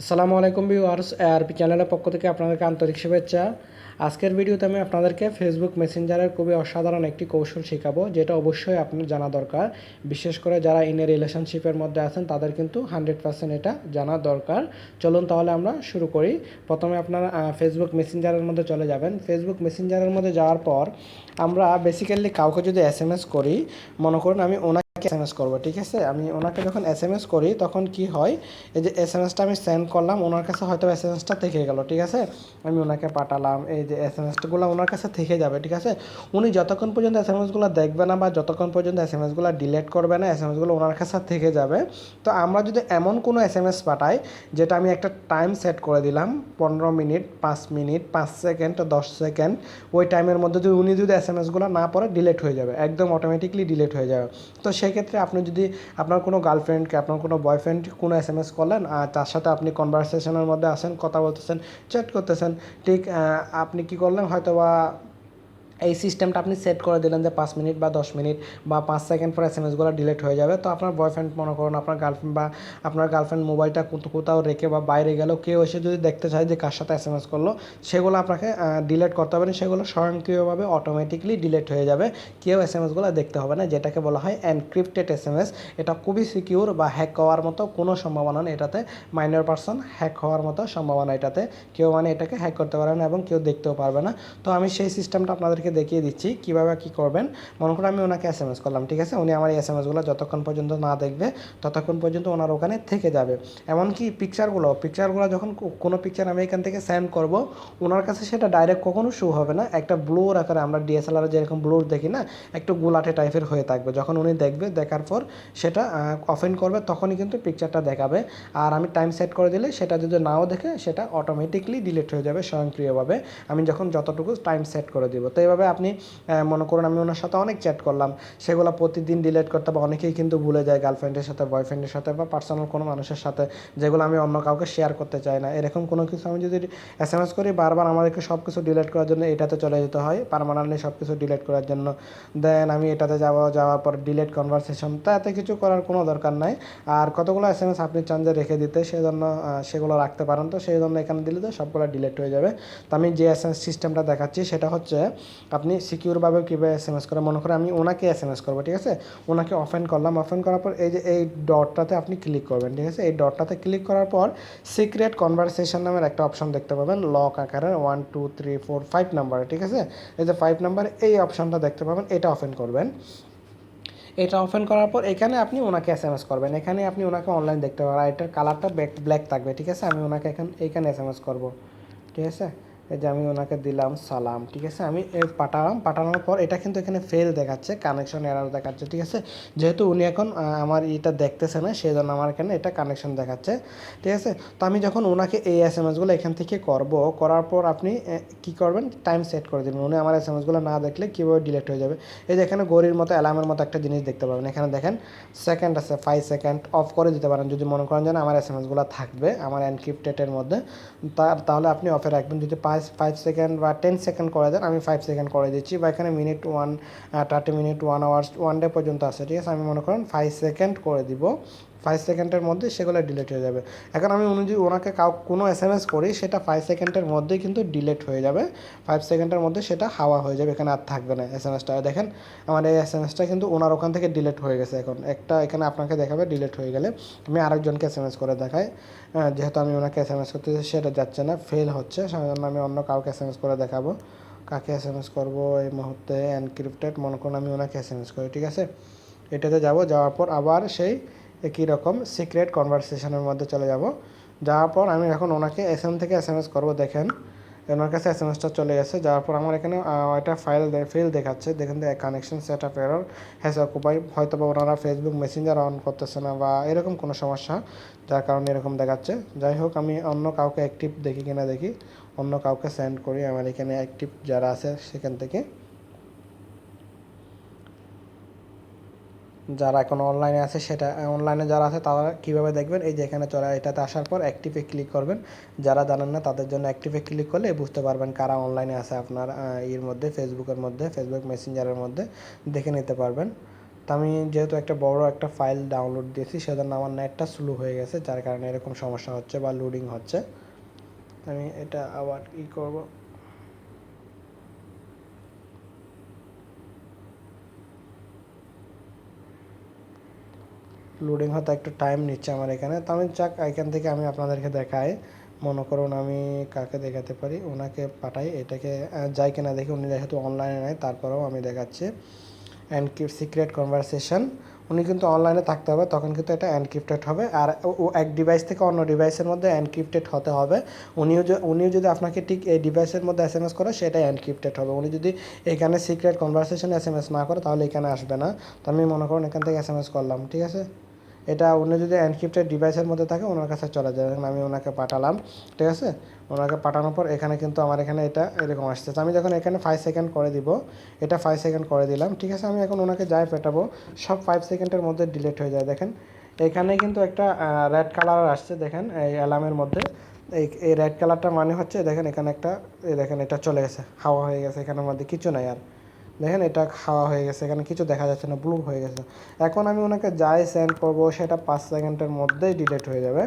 আসসালামু আলাইকুম viewers, ARP চ্যানেলের পক্ষ থেকে আপনাদেরকে আন্তরিক শুভেচ্ছা। আজকের ভিডিওতে আমি আপনাদেরকে ফেসবুক মেসেঞ্জারের খুবই অসাধারণ একটি কৌশল শেখাবো, যেটা অবশ্যই আপনার জানা দরকার। বিশেষ করে যারা ইনে রিলেশনশিপের মধ্যে আছেন, তাদের কিন্তু হান্ড্রেড পার্সেন্ট এটা জানা দরকার। চলুন তাহলে আমরা শুরু করি। প্রথমে আপনারা ফেসবুক মেসেঞ্জারের মধ্যে চলে যাবেন। ফেসবুক মেসেঞ্জারের মধ্যে যাওয়ার পর আমরা বেসিক্যালি কাউকে যদি এস এম এস করি, মনে করুন আমি ওনাকে এম এস করব, ঠিক আছে? আমি ওনাকে যখন এস এম এস করি, তখন কি হয়? এই যে এস এম এসটা আমি সেন্ড করলাম, ওনার কাছে হয়তো এস এম এসটা থেকে গেল, ঠিক আছে? আমি ওনাকে পাঠালাম, এই যে এস এম এসগুলো ওনার কাছে থেকে যাবে, ঠিক আছে? উনি যতক্ষণ পর্যন্ত এস এম এসগুলো দেখবে না বা যতক্ষণ পর্যন্ত এস এম এসগুলো ডিলেট করবে না এস এম এসগুলো ওনার কাছে থেকে যাবে। তো আমরা যদি এমন কোনো এস এম এস পাঠাই, যেটা আমি একটা টাইম সেট করে দিলাম, পনেরো মিনিট, পাঁচ মিনিট, পাঁচ সেকেন্ড দশ সেকেন্ড ওই টাইমের মধ্যে যদি উনি যদি এস এম এসগুলো না পড়ে ডিলেট হয়ে যাবে, একদম অটোমেটিকলি ডিলেট হয়ে যাবে। তো সেই ক্ষেত্রে আপনি যদি আপনার কোনো গার্লফ্রেন্ডকে আপনার কোনো বয়ফ্রেন্ড কোনো এস এম এস করলেন, আর তার সাথে আপনি কনভারসেশনের মধ্যে আসেন কথা বলতেছেন চ্যাট করতেছেন, ঠিক আপনি কি করলেন? হয়তো বা এই সিস্টেমটা আপনি সেট করে দিলেন যে পাঁচ মিনিট বা দশ মিনিট বা পাঁচ সেকেন্ড পর এস এম এসগুলো ডিলিট হয়ে যাবে। তো আপনার বয়ফ্রেন্ড মনে করুন, আপনার গার্লফ্রেন্ড বা আপনার গার্লফ্রেন্ড মোবাইলটা কোথাও- রেখে বা বাইরে গেলেও কেউ এসে যদি দেখতে চায় যে কার সাথে এস এম এস করল, সেগুলো আপনাকে ডিলেট করতে হবে না। সেগুলো স্বয়ংক্রিয়ভাবে অটোমেটিকলি ডিলেট হয়ে যাবে। কেউ এস এম এসগুলো দেখতে হবে না, যেটাকে বলা হয় এনক্রিপ্টেড এস এম এস এটা খুবই সিকিউর বা হ্যাক হওয়ার মতো কোনো সম্ভাবনা নেই এটাতে। মাইনর পার্সন হ্যাক হওয়ার মতো সম্ভাবনা এটাতে। কেউ মানে এটাকে হ্যাক করতে পারবে না এবং কেউ দেখতেও পারবে না। তো আমি সেই সিস্টেমটা আপনাদেরকে দেখিয়ে দিচ্ছি কীভাবে কী করবেন। মনে করুন আমি ওনাকে এস এম এস করলাম, ঠিক আছে? উনি আমার এই এস এম এসগুলো যতক্ষণ পর্যন্ত না দেখবে, ততক্ষণ পর্যন্ত ওনার ওখানে থেকে যাবে। এমনকি পিকচারগুলো পিকচারগুলো যখন কোনো পিকচার আমি এখান থেকে সেন্ড করব, ওনার কাছে সেটা ডাইরেক্ট কখনো শো হবে না। একটা ব্লোর আকারে আমরা ডিএসএলআর যেরকম ব্লোর দেখি না, একটু গোলাটে টাইপের হয়ে থাকবে। যখন উনি দেখবে, দেখার পর সেটা অফেন করবে, তখনই কিন্তু পিকচারটা দেখাবে। আর আমি টাইম সেট করে দিলে সেটা যদি নাও দেখে, সেটা অটোমেটিকলি ডিলিট হয়ে যাবে স্বয়ংক্রিয়ভাবে। আমি যখন যতটুকু টাইম সেট করে দিব। তো এইভাবে আপনি মনে করুন আমি ওনার সাথে অনেক চ্যাট করলাম, সেগুলো প্রতিদিন ডিলেট করতে বা অনেকেই কিন্তু ভুলে যায় গার্লফ্রেন্ডের সাথে বয়ফ্রেন্ডের সাথে বা পার্সোনাল কোনো মানুষের সাথে, যেগুলো আমি অন্য কাউকে শেয়ার করতে চাই না। এরকম কোনো কিছু আমি যদি এস এম এস করি, বারবার আমাদেরকে সব কিছু ডিলেট করার জন্য এটাতে চলে যেতে হয় পারমানেন্টলি সব কিছু ডিলেট করার জন্য। দেন আমি এটাতে যাব, যাওয়ার পর ডিলিট কনভারসেশন তাতে কিছু করার কোনো দরকার নাই। আর কতগুলো এস এম এস আপনি চান যে রেখে দিতে সেই জন্য সেগুলো রাখতে পারেন। তো সেই জন্য এখানে দিলে তো সবগুলো ডিলেট হয়ে যাবে। তো আমি যে এস এম এস সিস্টেমটা দেখাচ্ছি, সেটা হচ্ছে আপনি সিকিউরভাবে কীভাবে এস এম এস করে, মনে করেন আমি ওনাকে এস এম এস করব, ঠিক আছে? ওনাকে অফেন করলাম অফেন করার পর এই যে এই ডটটাতে আপনি ক্লিক করবেন, ঠিক আছে? এই ডটটাতে ক্লিক করার পর সিক্রেট কনভারসেশন নামের একটা অপশন দেখতে পাবেন লক আকারের one two three four five নাম্বারে ঠিক আছে? এই যে ফাইভ নাম্বার এই অপশনটা দেখতে পাবেন, এটা ওপেন করবেন। এটা ওপেন করার পর এখানে আপনি ওনাকে এস এম এস করবেন, এখানে আপনি ওনাকে অনলাইন দেখতে পাবেন, আর এটার কালারটা ব্ল্যাক থাকবে, ঠিক আছে? আমি ওনাকে এখান এইখানে এস এম এস করব, ঠিক আছে? এই যে আমি ওনাকে দিলাম সালাম, ঠিক আছে? আমি পাঠালাম, পাঠানোর পর এটা কিন্তু এখানে ফেল দেখাচ্ছে কানেকশন এরার দেখাচ্ছে, ঠিক আছে? যেহেতু উনি এখন আমার এটা দেখতেছে না সেই জন্য আমার এখানে এটা কানেকশন দেখাচ্ছে, ঠিক আছে? তো আমি যখন ওনাকে এই এস এম এসগুলো এখান থেকে করব, করার পর আপনি কি করবেন? টাইম সেট করে দেবেন। উনি আমার এস এম এসগুলো না দেখলে কীভাবে ডিলেট হয়ে যাবে? এই যে এখানে গড়ির মতো অ্যালার্মের মতো একটা জিনিস দেখতে পাবেন। এখানে দেখেন সেকেন্ড আছে ফাইভ সেকেন্ড অফ করে দিতে পারেন। যদি মনে করেন যেন আমার এস এম এসগুলো থাকবে, আমার এনক্রিপ্টেডের মধ্যে তাহলে আপনি অফে রাখবেন। যদি পাঁচ ফাইভ ফাইভ সেকেন্ড বা টেন সেকেন্ড করে দেন, আমি ফাইভ সেকেন্ড করে দিচ্ছি বা এখানে minute one thirty minute one hours one day পর্যন্ত আছে, ঠিক আছে? আমি মনে করেন ফাইভ সেকেন্ড করে দিব। ফাইভ সেকেন্ডের মধ্যে সেগুলো ডিলেট হয়ে যাবে। এখন আমি অনুযায়ী ওনাকে কাউ কোনো এস এম এস করি সেটা ফাইভ সেকেন্ডের মধ্যেই কিন্তু ডিলেট হয়ে যাবে। ফাইভ সেকেন্ডের মধ্যে সেটা হাওয়া হয়ে যাবে এখানে আর থাকবে না এস এম এসটা দেখেন আমার এই এস এম এসটা কিন্তু ওনার ওখান থেকে ডিলেট হয়ে গেছে এখন। একটা এখানে আপনাকে দেখাবে ডিলেট হয়ে গেলে আমি আরেকজনকে এস এম এস করে দেখাই। আহ, যেহেতু আমি ওনাকে এস এম এস করতে সেটা যাচ্ছে না ফেল হচ্ছে। সেই জন্য আমি অন্য কাউকে এস এম এস করে দেখাবো। কাকে এস এম এস করব এই মুহূর্তে? এনক্রিপ্টেড মনে করুন আমি ওনাকে এস এম এস করি ঠিক আছে? এটাতে যাব যাওয়ার পর আবার সেই একই রকম সিক্রেট কনভারসেশনের মধ্যে চলে যাব। যাওয়ার পর আমি এখন ওনাকে এস এম থেকে এস এম এস করব, দেখেন। ওনার কাছে এস এম এসটা চলে গেছে। যাওয়ার পর আমার এখানে একটা ফাইল ফেল দেখাচ্ছে। দেখেন connection set up error has occupy হয়তো বা ওনারা ফেসবুক মেসেঞ্জার অন করতেছে না বা এরকম কোনো সমস্যা, যার কারণে এরকম দেখাচ্ছে। যাই হোক, আমি অন্য কাউকে অ্যাক্টিভ দেখি কিনা দেখি, অন্য কাউকে সেন্ড করি। আমার এখানে অ্যাক্টিভ যারা আছে সেখান থেকে। যারা এখন অনলাইনে আছে সেটা অনলাইনে যারা আছে তারা কীভাবে দেখবেন? এই যে এখানে চলে এটাতে আসার পর অ্যাক্টিভে ক্লিক করবেন। যারা জানেন না তাদের জন্য অ্যাক্টিভে ক্লিক করলে বুঝতে পারবেন কারা অনলাইনে আছে আপনার ইয়ের মধ্যে ফেসবুকের মধ্যে ফেসবুক মেসেঞ্জারের মধ্যে দেখে নিতে পারবেন। তো আমি যেহেতু একটা বড় একটা ফাইল ডাউনলোড দিয়েছি, সেজন্য আমার নেটটা স্লো হয়ে গেছে, যার কারণে এরকম সমস্যা হচ্ছে বা লোডিং হচ্ছে। আমি এটা আবার ই করব? লোডিং হতে একটু টাইম নিচ্ছে আমার এখানে। তো আমি চাক এখান থেকে আমি আপনাদেরকে দেখাই। মনে করুন আমি কাকে দেখাতে পারি? ওনাকে পাঠাই। এটাকে যাই কিনা দেখি। উনি যেহেতু অনলাইনে নেয় তারপরেও আমি দেখাচ্ছি। অ্যান্ড কিপ সিক্রেট কনভারসেশন উনি কিন্তু অনলাইনে থাকতে হবে, তখন কিন্তু এটা এনক্রিপ্টেড হবে। আর ও- এক ডিভাইস থেকে অন্য ডিভাইসের মধ্যে এনক্রিপ্টেড হতে হবে। উনিও উনিও যদি আপনাকে ঠিক এই ডিভাইসের মধ্যে এস এম এস করে সেটা এনক্রিপ্টেড হবে। উনি যদি এখানে secret conversation S M S না করে, তাহলে এখানে আসবে না। তো আমি মনে করুন এখান থেকে এস এম এস করলাম, ঠিক আছে? এটা উনি যদি এনক্রিপ্টেড ডিভাইসের মধ্যে থাকে, ওনার কাছে চলে এখন আমি ওনাকে পাঠালাম, ঠিক আছে? ওনাকে পাঠানোর পর এখানে কিন্তু আমার এখানে এটা এরকম আসছে আমি যখন এখানে ফাইভ সেকেন্ড করে দিব, এটা ফাইভ সেকেন্ড করে দিলাম, ঠিক আছে? আমি এখন ওনাকে যাই পেটাবো, সব ফাইভ সেকেন্ডের মধ্যে ডিলিট হয়ে যায়। দেখেন, এখানে কিন্তু একটা রেড কালার আসছে, দেখেন, এই অ্যালার্মের মধ্যে। এই এই রেড কালারটা মানে হচ্ছে, দেখেন, এখানে একটা দেখেন, এটা চলে গেছে, হাওয়া হয়ে গেছে, এখানের মধ্যে কিছু নাই আর। দেখেন, এটা খাওয়া হয়ে গেছে। এখানে কিছু দেখা যাচ্ছে না ব্লু হয়ে গেছে। এখন আমি ওনাকে যাই সেন্ড করব, সেটা পাঁচ সেকেন্ডের মধ্যেই ডিলেট হয়ে যাবে।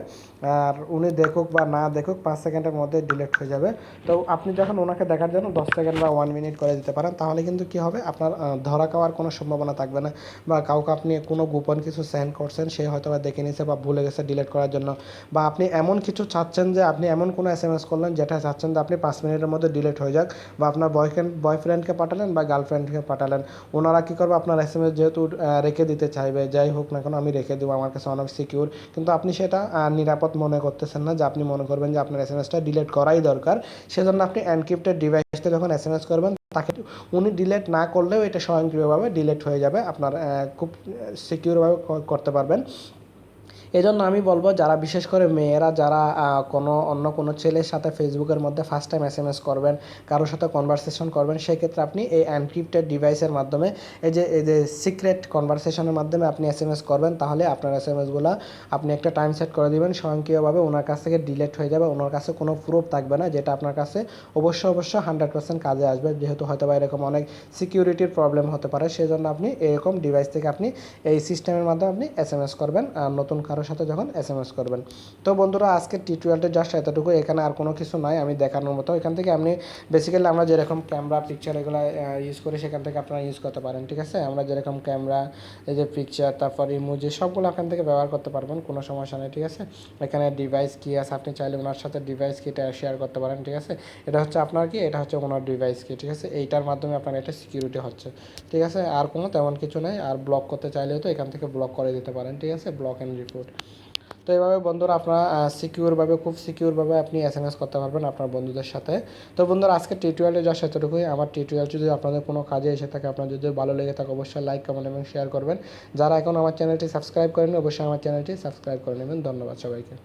আর উনি দেখুক বা না দেখুক, পাঁচ সেকেন্ডের মধ্যে ডিলেট হয়ে যাবে। তো আপনি যখন ওনাকে দেখার জন্য দশ সেকেন্ড বা ওয়ান মিনিট করে দিতে পারেন, তাহলে কিন্তু কি হবে? আপনার ধরা খাওয়ার কোনো সম্ভাবনা থাকবে না। বা কাউকে আপনি কোনো গোপন কিছু সেন্ড করছেন, সে হয়তো বা দেখে নিয়েছে বা ভুলে গেছে ডিলেট করার জন্য। বা আপনি এমন কিছু চাচ্ছেন যে আপনি এমন কোনো এস এম এস করলেন, যেটা চাচ্ছেন যে আপনি পাঁচ মিনিটের মধ্যে ডিলেট হয়ে যাক। বা আপনার বয়ফ্রেন্ড বয়ফ্রেন্ডকে পাঠালেন বা গার্লফ্রেন্ডকে পাঠালেন। ওনারা কী করবে? আপনার এস এম এস যেহেতু রেখে দিতে চাইবে, যাই হোক না কেন আমি রেখে দেবো, আমার কাছে অনেক সিকিউর কিন্তু আপনি সেটা নিরাপদ মনে করতেছেন না যে আপনি মনে করবেন যে আপনার এস এম এসটা ডিলিট করাই দরকার। সেজন্য আপনি এনক্রিপ্টেড ডিভাইসটা যখন এস এম এস করবেন, তাকে উনি ডিলেট না করলেও এটা স্বয়ংক্রিয়ভাবে ডিলেট হয়ে যাবে। আপনার খুব সিকিউরভাবে করতে পারবেন। এজন্য আমি বলব, যারা বিশেষ করে মেয়েরা, যারা কোনো, অন্য কোনো ছেলের সাথে ফেসবুকের মধ্যে first time S M S করবেন, কারোর সাথে কনভারসেশন করবেন, সেক্ষেত্রে আপনি এই এনক্রিপ্টেড ডিভাইসের মাধ্যমে, এই যে এই যে সিক্রেট কনভারসেশনের মাধ্যমে আপনি এস এম এস করবেন, তাহলে আপনার এস এম এসগুলো আপনি একটা টাইম সেট করে দিবেন, স্বয়ংক্রিয়ভাবে ওনার কাছ থেকে ডিলেট হয়ে যাবে, ওনার কাছে কোনো প্রুফ থাকবে না, যেটা আপনার কাছে অবশ্যই অবশ্যই হান্ড্রেড পার্সেন্ট কাজে আসবে, যেহেতু হয়তো বা এরকম অনেক সিকিউরিটির প্রবলেম হতে পারে, সেজন্য আপনি এরকম ডিভাইস থেকে আপনি এই সিস্টেমের মাধ্যমে আপনি এস এম এস করবেন নতুন কারোর সাথে যখন এস এম এস করবেন। তো বন্ধুরা আজকের টিউটোরিয়ালটা জাস্ট এতটুকু এখানে আর কোনো কিছু নাই, আমি দেখানোর মতো। এখান থেকে আপনি বেসিক্যালি আমরা যেরকম ক্যামেরা পিকচার এগুলো ইউজ করি, সেখান থেকে আপনারা ইউজ করতে পারেন, ঠিক আছে? আমরা যেরকম ক্যামেরা এই যে পিকচার তারপর ইমোজি সবগুলো এখান থেকে ব্যবহার করতে পারবেন, কোনো সমস্যা নেই, ঠিক আছে? এখানে ডিভাইস কী আছে, আপনি চাইলে ওনার সাথে ডিভাইস কি এটা শেয়ার করতে পারেন, ঠিক আছে? এটা হচ্ছে আপনার কি? এটা হচ্ছে ওনার ডিভাইস কি ঠিক আছে? এইটার মাধ্যমে আপনার এটা সিকিউরিটি হচ্ছে, ঠিক আছে? আর কোনো তেমন কিছু নেই। আর ব্লক করতে চাইলেও তো এখান থেকে ব্লক করে দিতে পারেন, ঠিক আছে? ব্লক অ্যান্ড রিপোর্ট তো এইভাবে বন্ধুরা আপনারা সিকিউরভাবে খুব সিকিউরভাবে আপনি এস এম এস করতে পারবেন আপনার বন্ধুদের সাথে। তো বন্ধুরা, আজকে টিউটোরিয়ালে যা সেতটুকুই আমার টিউটোরিয়াল যদি আপনাদের কোনো কাজে এসে থাকে, আপনার যদি ভালো লেগে থাকে, অবশ্যই লাইক কমেন্ট এবং শেয়ার করবেন। যারা এখন আমার চ্যানেলটি সাবস্ক্রাইব করেন অবশ্যই আমার চ্যানেলটি সাবস্ক্রাইব করে নেবেন। ধন্যবাদ সবাইকে।